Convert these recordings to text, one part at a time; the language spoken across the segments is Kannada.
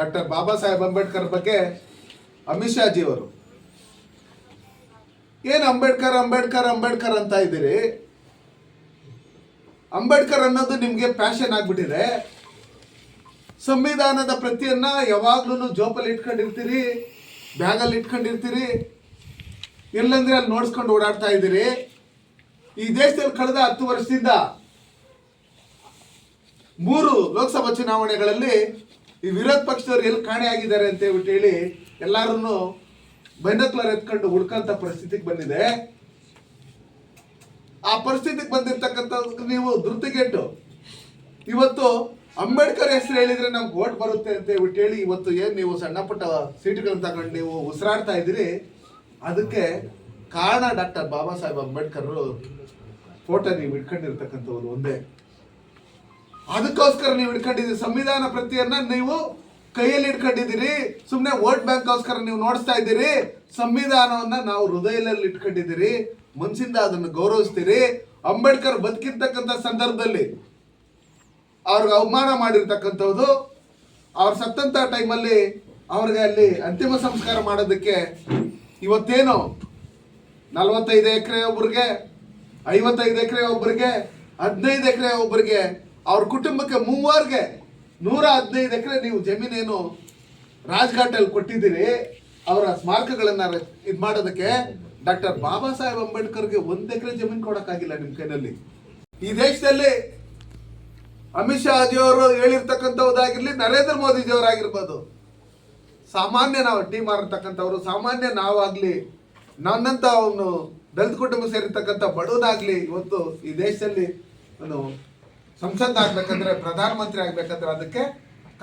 ಡಾಕ್ಟರ್ ಬಾಬಾ ಸಾಹೇಬ್ ಅಂಬೇಡ್ಕರ್ ಬಗ್ಗೆ ಅಮಿತ್ ಶಾ ಜಿ ಅವರು ಏನು ಅಂಬೇಡ್ಕರ್ ಅಂಬೇಡ್ಕರ್ ಅಂಬೇಡ್ಕರ್ ಅಂತ ಇದ್ದೀರಿ? ಅಂಬೇಡ್ಕರ್ ಅನ್ನೋದು ನಿಮಗೆ ಪ್ಯಾಷನ್ ಆಗ್ಬಿಟ್ಟಿದೆ. ಸಂವಿಧಾನದ ಪ್ರತಿಯನ್ನ ಯಾವಾಗ್ಲೂ ಜೋಪಲ್ಲಿ ಇಟ್ಕೊಂಡಿರ್ತೀರಿ, ಬ್ಯಾಗಲ್ಲಿ ಇಟ್ಕೊಂಡಿರ್ತೀರಿ, ಎಲ್ಲಂದ್ರೆ ಅಲ್ಲಿ ನೋಡ್ಸ್ಕೊಂಡು ಓಡಾಡ್ತಾ ಇದ್ದೀರಿ. ಈ ದೇಶದಲ್ಲಿ ಕಳೆದ ಹತ್ತು ವರ್ಷದಿಂದ ಮೂರು ಲೋಕಸಭಾ ಚುನಾವಣೆಗಳಲ್ಲಿ ಈ ವಿರೋಧ ಪಕ್ಷದವ್ರು ಎಲ್ಲಿ ಕಾಣೆಯಾಗಿದ್ದಾರೆ ಅಂತ ಹೇಳ್ಬಿಟ್ಟು ಹೇಳಿ ಎಲ್ಲಾರನ್ನು ಬೈನಕ್ಲರ್ ಎತ್ಕೊಂಡು ಹುಡ್ಕಂತ ಪರಿಸ್ಥಿತಿಗೆ ಬಂದಿದೆ. ಆ ಪರಿಸ್ಥಿತಿಗೆ ಬಂದಿರ್ತಕ್ಕಂಥ ನೀವು ಧೃತಿಗೆಟ್ಟು ಇವತ್ತು ಅಂಬೇಡ್ಕರ್ ಹೆಸರು ಹೇಳಿದ್ರೆ ನಮ್ಗೆ ಓಟ್ ಬರುತ್ತೆ ಅಂತ ಹೇಳ್ಬಿಟ್ಟು ಹೇಳಿ ಇವತ್ತು ಏನು ನೀವು ಸಣ್ಣ ಪುಟ್ಟ ಸೀಟುಗಳನ್ನ ತಗೊಂಡು ನೀವು ಉಸಿರಾಡ್ತಾ ಇದ್ದೀರಿ? ಅದಕ್ಕೆ ಕಾರಣ ಡಾಕ್ಟರ್ ಬಾಬಾ ಸಾಹೇಬ್ ಅಂಬೇಡ್ಕರ್ ಫೋಟೋ ನೀವು ಇಟ್ಕೊಂಡಿರ್ತಕ್ಕಂಥವ್ರು ಒಂದೇ. ಅದಕ್ಕೋಸ್ಕರ ನೀವು ಇಟ್ಕೊಂಡಿದ್ದೀರಿ. ಸಂವಿಧಾನ ಪ್ರತಿಯನ್ನ ನೀವು ಕೈಯಲ್ಲಿ ಇಟ್ಕೊಂಡಿದ್ದೀರಿ. ಸುಮ್ಮನೆ ವೋಟ್ ಬ್ಯಾಂಕ್ಗೋಸ್ಕರ ನೀವು ನೋಡಿಸ್ತಾ ಇದ್ದೀರಿ. ಸಂವಿಧಾನವನ್ನ ನಾವು ಹೃದಯದಲ್ಲಿ ಇಟ್ಕೊಂಡಿದ್ದೀರಿ. ಮನಸ್ಸಿಂದ ಅದನ್ನು ಗೌರವಿಸ್ತೀರಿ. ಅಂಬೇಡ್ಕರ್ ಬದುಕಿರ್ತಕ್ಕಂಥ ಸಂದರ್ಭದಲ್ಲಿ ಅವ್ರಿಗೆ ಅವಮಾನ ಮಾಡಿರ್ತಕ್ಕಂಥದ್ದು ಅವ್ರು ಸತ್ತಂತ ಟೈಮಲ್ಲಿ ಅವ್ರಿಗೆ ಅಲ್ಲಿ ಅಂತಿಮ ಸಂಸ್ಕಾರ ಮಾಡೋದಕ್ಕೆ ಇವತ್ತೇನು ನಲವತ್ತೈದು ಎಕರೆ ಒಬ್ಬರಿಗೆ ಐವತ್ತೈದು ಎಕರೆ ಒಬ್ಬರಿಗೆ ಹದಿನೈದು ಎಕರೆ ಒಬ್ರಿಗೆ ಅವ್ರ ಕುಟುಂಬಕ್ಕೆ ಮೂವರ್ಗೆ ನೂರ ಹದಿನೈದು ಎಕರೆ ನೀವು ಜಮೀನೇನು ರಾಜ್ಘಾಟಲ್ಲಿ ಕೊಟ್ಟಿದ್ದೀರಿ, ಅವರ ಸ್ಮಾರಕಗಳನ್ನ ಇದು ಮಾಡೋದಕ್ಕೆ ಡಾಕ್ಟರ್ ಬಾಬಾ ಸಾಹೇಬ್ ಅಂಬೇಡ್ಕರ್ಗೆ ಒಂದ್ ಎಕರೆ ಜಮೀನು ಕೊಡಕ್ಕಾಗಿಲ್ಲ ನಿಮ್ಮ ಕೈನಲ್ಲಿ ಈ ದೇಶದಲ್ಲಿ ಅಮಿತ್ ಶಾ ಅವರು ಹೇಳಿರ್ತಕ್ಕಂಥದ್ದಾಗಿರ್ಲಿ ನರೇಂದ್ರ ಮೋದಿಜಿಯವರಾಗಿರ್ಬೋದು ಸಾಮಾನ್ಯ ನಾವು ಟೀಮ್ ಆಗಿರ್ತಕ್ಕಂಥವ್ರು ಸಾಮಾನ್ಯ ನಾವಾಗ್ಲಿ, ನನ್ನಂತ ಅವನು ದಲಿತ ಕುಟುಂಬ ಸೇರಿರ್ತಕ್ಕಂಥ ಬಡವನಾಗ್ಲಿ, ಇವತ್ತು ಈ ದೇಶದಲ್ಲಿ ಒಂದು ಸಂಸತ್ ಆಗ್ಬೇಕಂದ್ರೆ, ಪ್ರಧಾನಮಂತ್ರಿ ಆಗ್ಬೇಕಂದ್ರೆ ಅದಕ್ಕೆ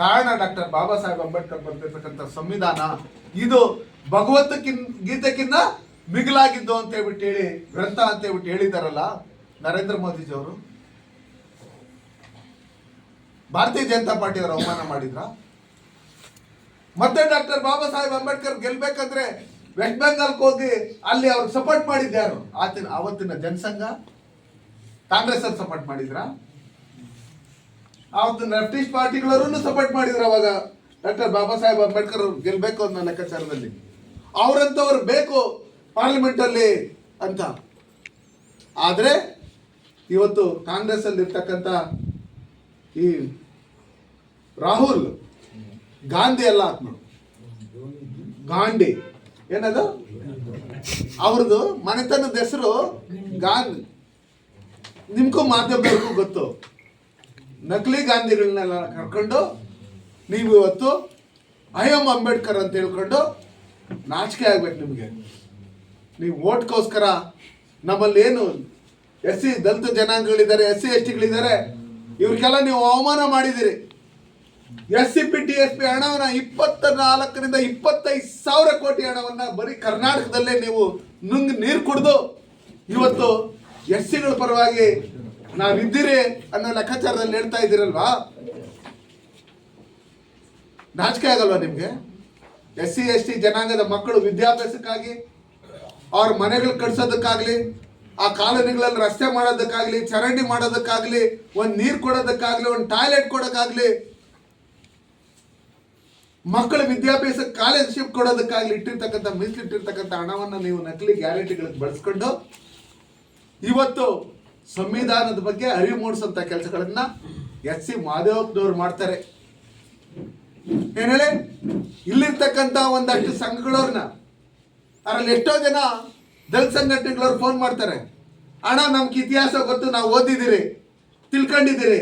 ಕಾರಣ ಡಾಕ್ಟರ್ ಬಾಬಾ ಸಾಹೇಬ್ ಅಂಬೇಡ್ಕರ್ ಬರ್ತಿರ್ತಕ್ಕಂಥ ಸಂವಿಧಾನ. ಇದು ಭಗವತ್ ಗೀತೆಕ್ಕಿಂತ ಮಿಗಿಲಾಗಿದ್ದು ಅಂತ ಹೇಳ್ಬಿಟ್ಟು ಹೇಳಿ, ಗ್ರಂಥ ಅಂತ ಹೇಳ್ಬಿಟ್ಟು ಹೇಳಿದಾರಲ್ಲ, ನರೇಂದ್ರ ಮೋದಿಜಿಯವರು ಭಾರತೀಯ ಜನತಾ ಪಾರ್ಟಿಯವರು ಅವಮಾನ ಮಾಡಿದ್ರ? ಮತ್ತೆ ಡಾಕ್ಟರ್ ಬಾಬಾ ಸಾಹೇಬ್ ಅಂಬೇಡ್ಕರ್ ಗೆಲ್ಬೇಕಂದ್ರೆ ವೆಸ್ಟ್ ಬೆಂಗಾಲ್ಗೆ ಹೋಗಿ ಅಲ್ಲಿ ಅವ್ರಿಗೆ ಸಪೋರ್ಟ್ ಮಾಡಿದ್ಯಾರು ಆತಿನ ಅವತ್ತಿನ ಜನಸಂಘ? ಕಾಂಗ್ರೆಸ್ ಸಪೋರ್ಟ್ ಮಾಡಿದ್ರ? ಅವತ್ತಿನ ಲೆಫ್ಟಿಸ್ಟ್ ಪಾರ್ಟಿಗಳವರು ಸಪೋರ್ಟ್ ಮಾಡಿದ್ರು ಅವಾಗ. ಡಾಕ್ಟರ್ ಬಾಬಾ ಸಾಹೇಬ್ ಅಂಬೇಡ್ಕರ್ ಗೆಲ್ಬೇಕು ಅನ್ನೋ ಲೆಕ್ಕಾಚಾರದಲ್ಲಿ. ಅವರಂತವ್ರು ಬೇಕು ಪಾರ್ಲಿಮೆಂಟ್ ಅಲ್ಲಿ ಅಂತ. ಆದ್ರೆ ಇವತ್ತು ಕಾಂಗ್ರೆಸ್ ಅಲ್ಲಿ ಇರ್ತಕ್ಕಂಥ ಈ ರಾಹುಲ್ ಗಾಂಧಿ ಅಲ್ಲ ಆತ್ಮ ಗಾಂಧಿ. ಏನದು? ಅವ್ರದ್ದು ಮನೆತನದ ಹೆಸರು ಗಾಂಧಿ. ನಿಮ್ಗೂ ಮಾಧ್ಯಮದವ್ರಿಗೂ ಗೊತ್ತು. ನಕಲಿ ಗಾಂಧಿಗಳನ್ನೆಲ್ಲ ಕರ್ಕೊಂಡು ನೀವು ಇವತ್ತು ಐ ಎಂ ಅಂಬೇಡ್ಕರ್ ಅಂತ ಹೇಳ್ಕೊಂಡು ನಾಚಿಕೆ ಆಗ್ಬೇಕು ನಿಮಗೆ. ನೀವು ಓಟ್ಗೋಸ್ಕರ ನಮ್ಮಲ್ಲಿ ಏನು ಎಸ್ ಸಿ ದಲಿತ ಜನಾಂಗಗಳಿದ್ದಾರೆ ಎಸ್ ಸಿ ಎಸ್ ಟಿಗಳಿದ್ದಾರೆ ಇವ್ರಿಗೆಲ್ಲ ನೀವು ಅವಮಾನ ಮಾಡಿದಿರಿ S C P T S P ಹಣವನ್ನ ಇಪ್ಪತ್ತ ನಾಲ್ಕರಿಂದ ಇಪ್ಪತ್ತೈದು ಸಾವಿರ ಕೋಟಿ ಹಣವನ್ನ ಬರೀ ಕರ್ನಾಟಕದಲ್ಲೇ ನೀವು ನುಂಗ್ ನೀರು ಕುಡಿದು ಇವತ್ತು ಎಸ್ ಸಿಗಳ ಪರವಾಗಿ ನಾವಿದ್ದೀರಿ ಅನ್ನೋ ಲೆಕ್ಕಾಚಾರದಲ್ಲಿ ಹೇಳ್ತಾ ಇದ್ದೀರಲ್ವಾ? ನಾಚಿಕೆ ಆಗಲ್ವಾ ನಿಮ್ಗೆ? ಎಸ್ ಸಿ ಎಸ್ ಟಿ ಜನಾಂಗದ ಮಕ್ಕಳು ವಿದ್ಯಾಭ್ಯಾಸಕ್ಕಾಗಿ, ಅವ್ರ ಮನೆಗಳು ಕಟ್ಸೋದಕ್ಕಾಗ್ಲಿ, ಆ ಕಾಲೋನಿಗಳಲ್ಲಿ ರಸ್ತೆ ಮಾಡೋದಕ್ಕಾಗ್ಲಿ, ಚರಂಡಿ ಮಾಡೋದಕ್ಕಾಗ್ಲಿ, ಒಂದ್ ನೀರ್ ಕೊಡೋದಕ್ಕಾಗ್ಲಿ, ಒಂದ್ ಟಾಯ್ಲೆಟ್ ಕೊಡೋಕ್ಕಾಗ್ಲಿ ಮಕ್ಕಳ ವಿದ್ಯಾಭ್ಯಾಸ ಸ್ಕಾಲರ್ಶಿಪ್ ಕೊಡೋದಕ್ಕಾಗ್ಲಿ ಇಟ್ಟಿರ್ತಕ್ಕಂಥ ಮೀಸಲಿಟ್ಟಿರ್ತಕ್ಕಂಥ ಹಣವನ್ನು ನೀವು ನಕಲಿ ಗ್ಯಾರಂಟಿಗಳಿಗೆ ಬಳಸ್ಕೊಂಡು, ಇವತ್ತು ಸಂವಿಧಾನದ ಬಗ್ಗೆ ಅರಿವು ಮೂಡಿಸಂತ ಕೆಲಸಗಳನ್ನ ಎಸ್ ಸಿ ಮಾದೇವಪ್ಪನವ್ರು ಮಾಡ್ತಾರೆ. ಏನ್ ಹೇಳಿ? ಇಲ್ಲಿರ್ತಕ್ಕಂಥ ಒಂದಷ್ಟು ಸಂಘಗಳವ್ರನ್ನ, ಅದರಲ್ಲಿ ಎಷ್ಟೋ ಜನ ದಲ್ ಸಂಘಟನೆಗಳವ್ರು ಫೋನ್ ಮಾಡ್ತಾರೆ. ಅಣ್ಣ, ನಮ್ಗೆ ಇತಿಹಾಸ ಗೊತ್ತು, ನಾವು ಓದಿದ್ದೀರಿ, ತಿಳ್ಕೊಂಡಿದ್ದೀರಿ.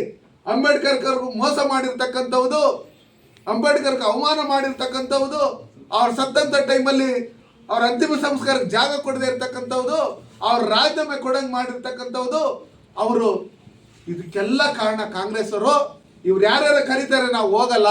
ಅಂಬೇಡ್ಕರ್ ಮೋಸ ಮಾಡಿರ್ತಕ್ಕಂಥವ್ದು ಅಂಬೇಡ್ಕರ್ ಅವಮಾನ ಮಾಡಿರ್ತಕ್ಕಂಥವ್ದು, ಅವ್ರು ಸತ್ತಂತ ಟೈಮಲ್ಲಿ ಅವ್ರ ಅಂತಿಮ ಸಂಸ್ಕಾರಕ್ಕೆ ಜಾಗ ಕೊಡದೆ ಇರ್ತಕ್ಕಂಥವ್ದು, ಅವ್ರ ರಾಜೀನಾಮೆ ಕೊಡಂಗ್ ಮಾಡಿರ್ತಕ್ಕಂಥವ್ದು, ಅವರು ಇದಕ್ಕೆಲ್ಲ ಕಾರಣ ಕಾಂಗ್ರೆಸ್ ಅವರು ಇವ್ರು ಯಾರ್ಯಾರು ಕರೀತಾರೆ, ನಾವು ಹೋಗಲ್ಲ.